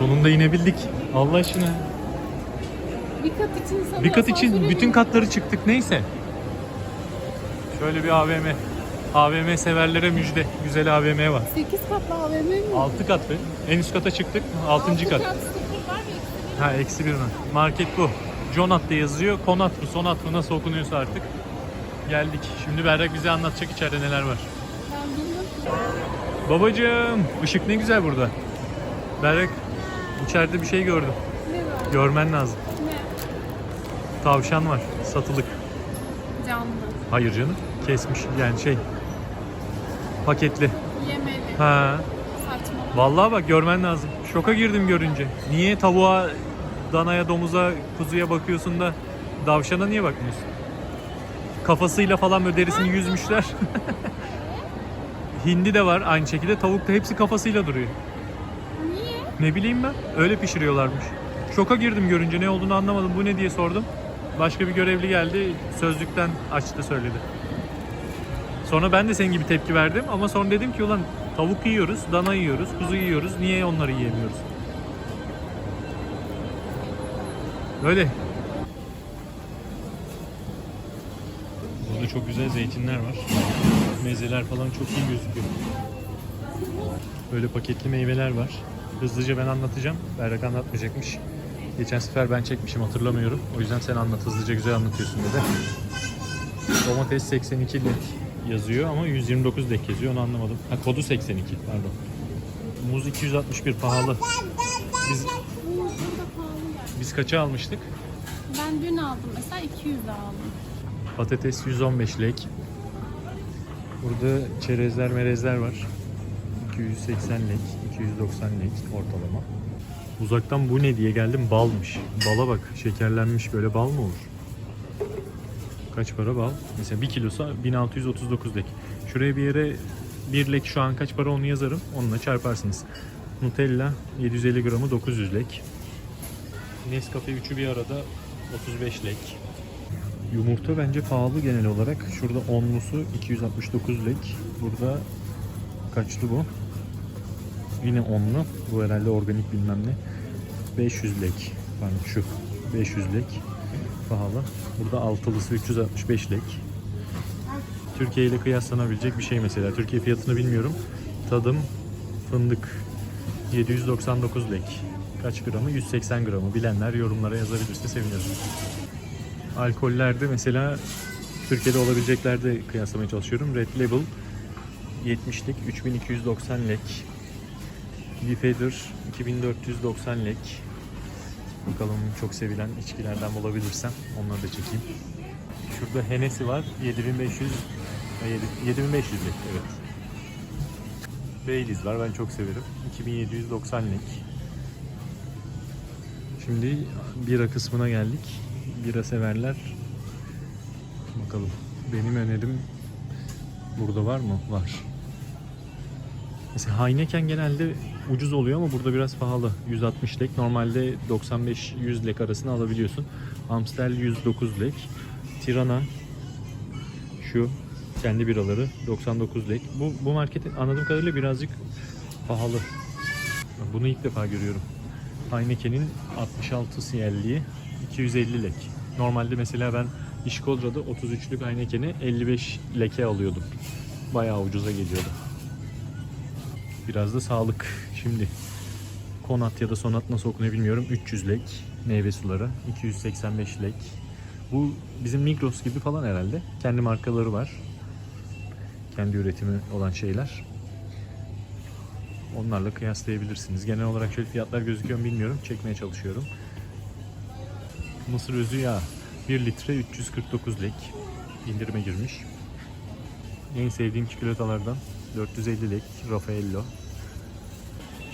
Sonunda inebildik. Allah aşkına. Bir kat için sana Bir kat için asansöre bütün katları çıktık neyse. Şöyle bir AVM. AVM severlere müjde. Güzel AVM var. 8 katlı AVM mi? 6 katlı. En üst kata çıktık. 6. Altı kat. kat sıfır var bir. Ha eksi bir mi? Market bu. Jonat da yazıyor. Konat mı, sonat mı nasıl okunuyorsa artık. Geldik. Şimdi Berrak bize anlatacak içeride neler var. Ben bilmiyorum. Babacığım, ışık ne güzel burada. Berrak, içeride bir şey gördüm. Ne var? Görmen lazım. Ne? Tavşan var, satılık. Canlı. Hayır canım, kesmiş yani şey. Paketli. Yemeli. Ha, Saçma. vallahi bak görmen lazım. Şoka girdim görünce. Niye tavuğa, danaya, domuza, kuzuya bakıyorsun da tavşana niye bakmıyorsun? Kafasıyla falan böyle derisini yüzmüşler. Hindi de var aynı şekilde. Tavuk da hepsi kafasıyla duruyor. Ne bileyim ben. Öyle pişiriyorlarmış. Şoka girdim görünce ne olduğunu anlamadım. Bu ne diye sordum. Başka bir görevli geldi. Sözlükten açtı söyledi. Sonra ben de senin gibi tepki verdim ama sonra dedim ki ulan tavuk yiyoruz, dana yiyoruz, kuzu yiyoruz. Niye onları yiyemiyoruz? Öyle. Burada çok güzel zeytinler var. Mezeler falan çok iyi gözüküyor. Böyle paketli meyveler var. Hızlıca ben anlatacağım. Berrak anlatmayacakmış. Geçen sefer ben çekmişim hatırlamıyorum. O yüzden sen anlat hızlıca güzel anlatıyorsun dedi. Domates 82 lek yazıyor ama 129 lek yazıyor onu anlamadım. Ha kodu 82 pardon. Muz 261 pahalı. Biz biz kaça almıştık? Ben dün aldım mesela 200 aldım. Patates 115 lek. Burada çerezler merezler var. 280 lek, 290 lek ortalama. Uzaktan bu ne diye geldim balmış. Bala bak şekerlenmiş böyle bal mı olur? Kaç para bal? Mesela 1 kilosu 1639 lek. Şuraya bir yere 1 lek şu an kaç para onu yazarım. Onunla çarparsınız. Nutella 750 gramı 900 lek. Nescafe 3'ü bir arada 35 lek. Yumurta bence pahalı genel olarak. Şurada onlusu 269 lek. Burada kaçtı bu? Yine onlu. Bu herhalde organik bilmem ne. 500 lek. Pardon şu. 500 lek. Pahalı. Burada altılısı 365 lek. Türkiye ile kıyaslanabilecek bir şey mesela. Türkiye fiyatını bilmiyorum. Tadım fındık 799 lek. Kaç gramı? 180 gramı. Bilenler yorumlara yazabilirse sevinirim. Alkollerde mesela Türkiye'de olabileceklerde kıyaslamaya çalışıyorum. Red Label 70'lik 3290 lek. Beefeater 2490 lek. Bakalım çok sevilen içkilerden bulabilirsem onları da çekeyim. Şurada Hennessy var 7500 e, yedi- 7500 lek evet. Baileys var ben çok severim. 2790 lek. Şimdi bira kısmına geldik. Bira severler. Bakalım. Benim önerim burada var mı? Var. Mesela Heineken genelde ucuz oluyor ama burada biraz pahalı. 160 lek. Normalde 95-100 lek arasında alabiliyorsun. Amstel 109 lek. Tirana şu kendi biraları 99 lek. Bu, bu market anladığım kadarıyla birazcık pahalı. Bunu ilk defa görüyorum. Heineken'in 66 CL'liği 250 lek. Normalde mesela ben İşkodra'da 33'lük Heineken'i 55 leke alıyordum. Bayağı ucuza geliyordu. Biraz da sağlık. Şimdi Konat ya da Sonat nasıl okunuyor bilmiyorum. 300 lek meyve suları. 285 lek. Bu bizim Migros gibi falan herhalde. Kendi markaları var. Kendi üretimi olan şeyler. Onlarla kıyaslayabilirsiniz. Genel olarak şöyle fiyatlar gözüküyor mu bilmiyorum. Çekmeye çalışıyorum. Mısır özü yağı 1 litre 349 lek. İndirime girmiş. En sevdiğim çikolatalardan 450 lek Raffaello.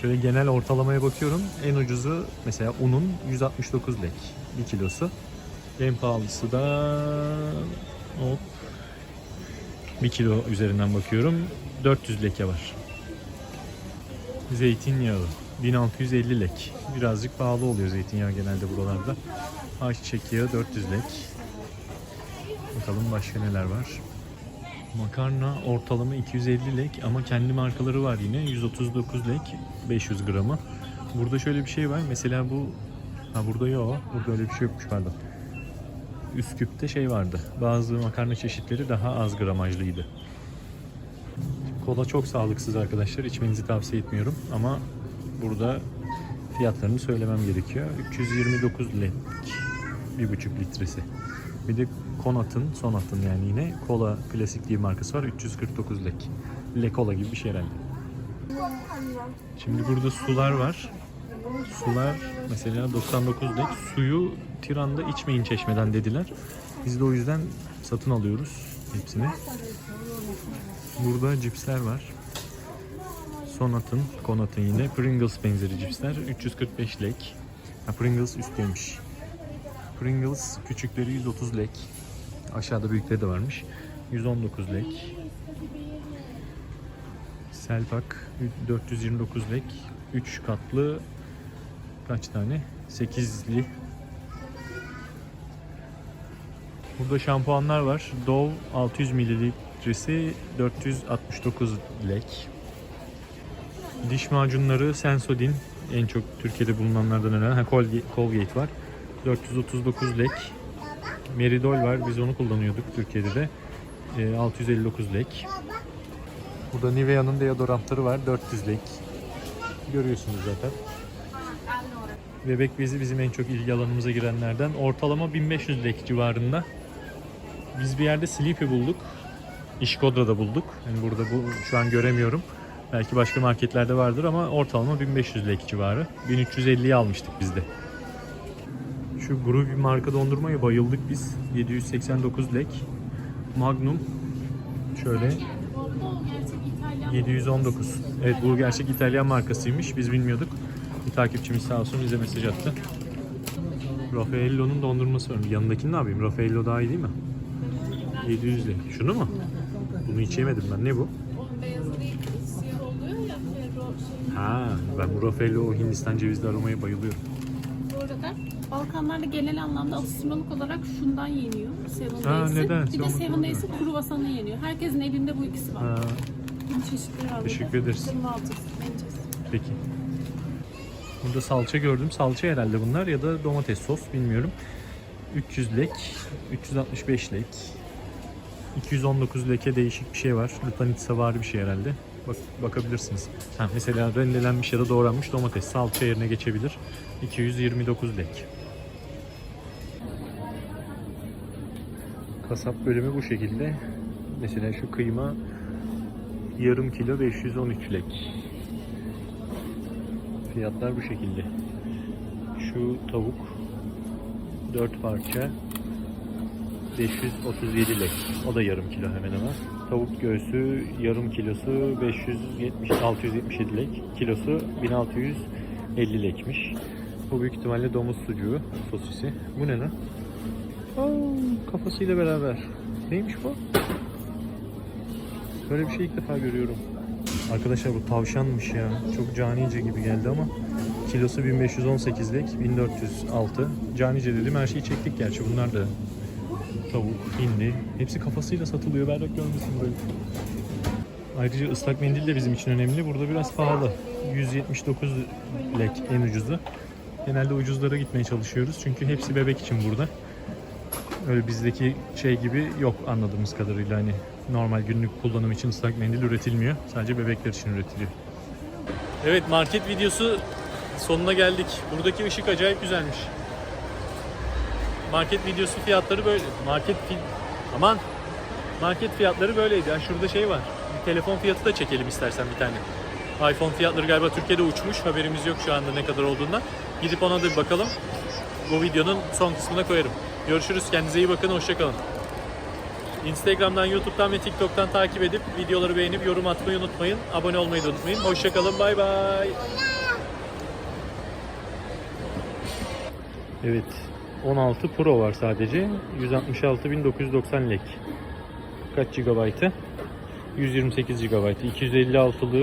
Şöyle genel ortalamaya bakıyorum. En ucuzu mesela unun 169 lek 1 kilosu. En pahalısı da hop 1 kilo üzerinden bakıyorum. 400 leke var. Zeytinyağı 1650 lek. Birazcık pahalı oluyor zeytinyağı genelde buralarda. Ayçiçek yağı 400 lek. Bakalım başka neler var. Makarna ortalama 250 lek ama kendi markaları var yine. 139 lek 500 gramı. Burada şöyle bir şey var. Mesela bu ha burada yok. Burada öyle bir şey yokmuş pardon. Üsküp'te şey vardı. Bazı makarna çeşitleri daha az gramajlıydı. Kola çok sağlıksız arkadaşlar. İçmenizi tavsiye etmiyorum ama burada fiyatlarını söylemem gerekiyor. 329 lek. 1,5 litresi. Bir de Konat'ın, Sonat'ın yani yine kola klasik diye markası var. 349 lek. Le kola gibi bir şey herhalde. Şimdi burada sular var. Sular mesela 99 lek. Suyu Tiran'da içmeyin çeşmeden dediler. Biz de o yüzden satın alıyoruz hepsini. Burada cipsler var. Sonat'ın, Konat'ın yine Pringles benzeri cipsler 345 lek. Pringles üstteymiş. Pringles küçükleri 130 lek. Aşağıda büyükleri de varmış. 119 lek. Selpak 429 lek. 3 katlı kaç tane? 8'li. Burada şampuanlar var. Dove 600 mililitresi 469 lek. Diş macunları Sensodyne en çok Türkiye'de bulunanlardan önemli. Ha, Colgate, var. 439 lek. Meridol var. Biz onu kullanıyorduk Türkiye'de de. Ee, 659 lek. Burada Nivea'nın deodorantları var. 400 lek. Görüyorsunuz zaten. Bebek bezi bizim en çok ilgi alanımıza girenlerden. Ortalama 1500 lek civarında. Biz bir yerde Sleepy bulduk. İşkodra'da bulduk. Yani burada bu şu an göremiyorum. Belki başka marketlerde vardır ama ortalama 1500 lek civarı. 1350'yi almıştık biz de. Şu Grubi marka dondurmaya bayıldık biz. 789 lek. Magnum şöyle Bu gerçek İtalyan. 719. Evet bu gerçek İtalyan markasıymış. Biz bilmiyorduk. Bir takipçimiz sağ olsun bize mesaj attı. Raffaello'nun dondurması var. Yanındakini ne yapayım? Raffaello daha iyi değil mi? 700 lek. Şunu mu? Bunu hiç yemedim ben. Ne bu? Ha, ben bu Raffaello Hindistan cevizli aromaya bayılıyorum. Arada Balkanlarda genel anlamda atıştırmalık olarak şundan yeniyor. Seven Ha, Days'i. neden? Bir de Seven bilmiyorum. Days'i kruvasanı yeniyor. Herkesin elinde bu ikisi var. Ha, Bunun çeşitleri var. Teşekkür burada. ederiz. Altı, peki. Burada salça gördüm. Salça herhalde bunlar ya da domates sos bilmiyorum. 300 lek, 365 lek, 219 leke değişik bir şey var. Lutanitsa var bir şey herhalde. Bak, bakabilirsiniz. Ha, mesela rendelenmiş ya da doğranmış domates salça yerine geçebilir. 229 lek. Kasap bölümü bu şekilde. Mesela şu kıyma yarım kilo 513 lek. Fiyatlar bu şekilde. Şu tavuk 4 parça 537 lek. O da yarım kilo hemen hemen. Tavuk göğsü yarım kilosu 570 677 lek. Kilosu 1650 lekmiş. Bu büyük ihtimalle domuz sucuğu sosisi. Bu ne lan? Aa, kafasıyla beraber. Neymiş bu? Böyle bir şey ilk defa görüyorum. Arkadaşlar bu tavşanmış ya. Çok canice gibi geldi ama kilosu 1518 lek, 1406. Canice dedim her şeyi çektik gerçi bunlar da tavuk, hindi. Hepsi kafasıyla satılıyor. Berrak görmesin böyle. Ayrıca ıslak mendil de bizim için önemli. Burada biraz pahalı. 179 lek en ucuzu. Genelde ucuzlara gitmeye çalışıyoruz. Çünkü hepsi bebek için burada. Öyle bizdeki şey gibi yok anladığımız kadarıyla hani normal günlük kullanım için ıslak mendil üretilmiyor. Sadece bebekler için üretiliyor. Evet market videosu sonuna geldik. Buradaki ışık acayip güzelmiş. Market videosu fiyatları böyle. Market fi- aman market fiyatları böyleydi. Yani şurada şey var. Bir telefon fiyatı da çekelim istersen bir tane. iPhone fiyatları galiba Türkiye'de uçmuş. Haberimiz yok şu anda ne kadar olduğundan. Gidip ona da bir bakalım. Bu videonun son kısmına koyarım. Görüşürüz. Kendinize iyi bakın. Hoşçakalın. Instagram'dan, YouTube'dan ve TikTok'tan takip edip videoları beğenip yorum atmayı unutmayın. Abone olmayı da unutmayın. Hoşçakalın. Bay bay. Evet. 16 Pro var sadece. 166.990 lek. Kaç GB'ı? 128 GB. 256'lı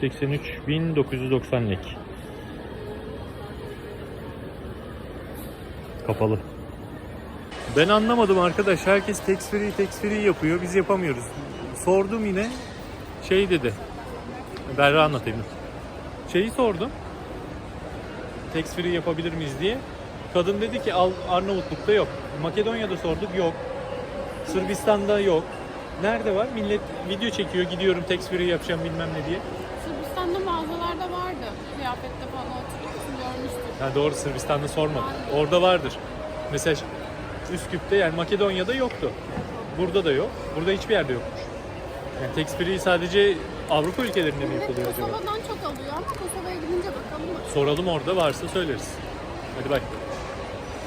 183.990 lek. Kapalı. Ben anlamadım arkadaş. Herkes tax free tax free yapıyor. Biz yapamıyoruz. Sordum yine. Şey dedi. Berra anlatayım. Şeyi sordum. tax free yapabilir miyiz diye. Kadın dedi ki al Arnavutluk'ta yok. Makedonya'da sorduk yok. Sırbistan'da yok. Nerede var? Millet video çekiyor gidiyorum tax free yapacağım bilmem ne diye. Sırbistan'da mağazalarda vardı. Kıyafette falan hatırlıyor musun? Görmüştüm. Ha doğru Sırbistan'da sormadım. Orada vardır. Mesela Üsküp'te yani Makedonya'da yoktu. Burada da yok. Burada hiçbir yerde yokmuş. Yani tax free sadece Avrupa ülkelerinde mi yapılıyor acaba? Kosova'dan çok alıyor ama Kosova'ya gidince bakalım mı? Soralım orada varsa söyleriz. Hadi bay.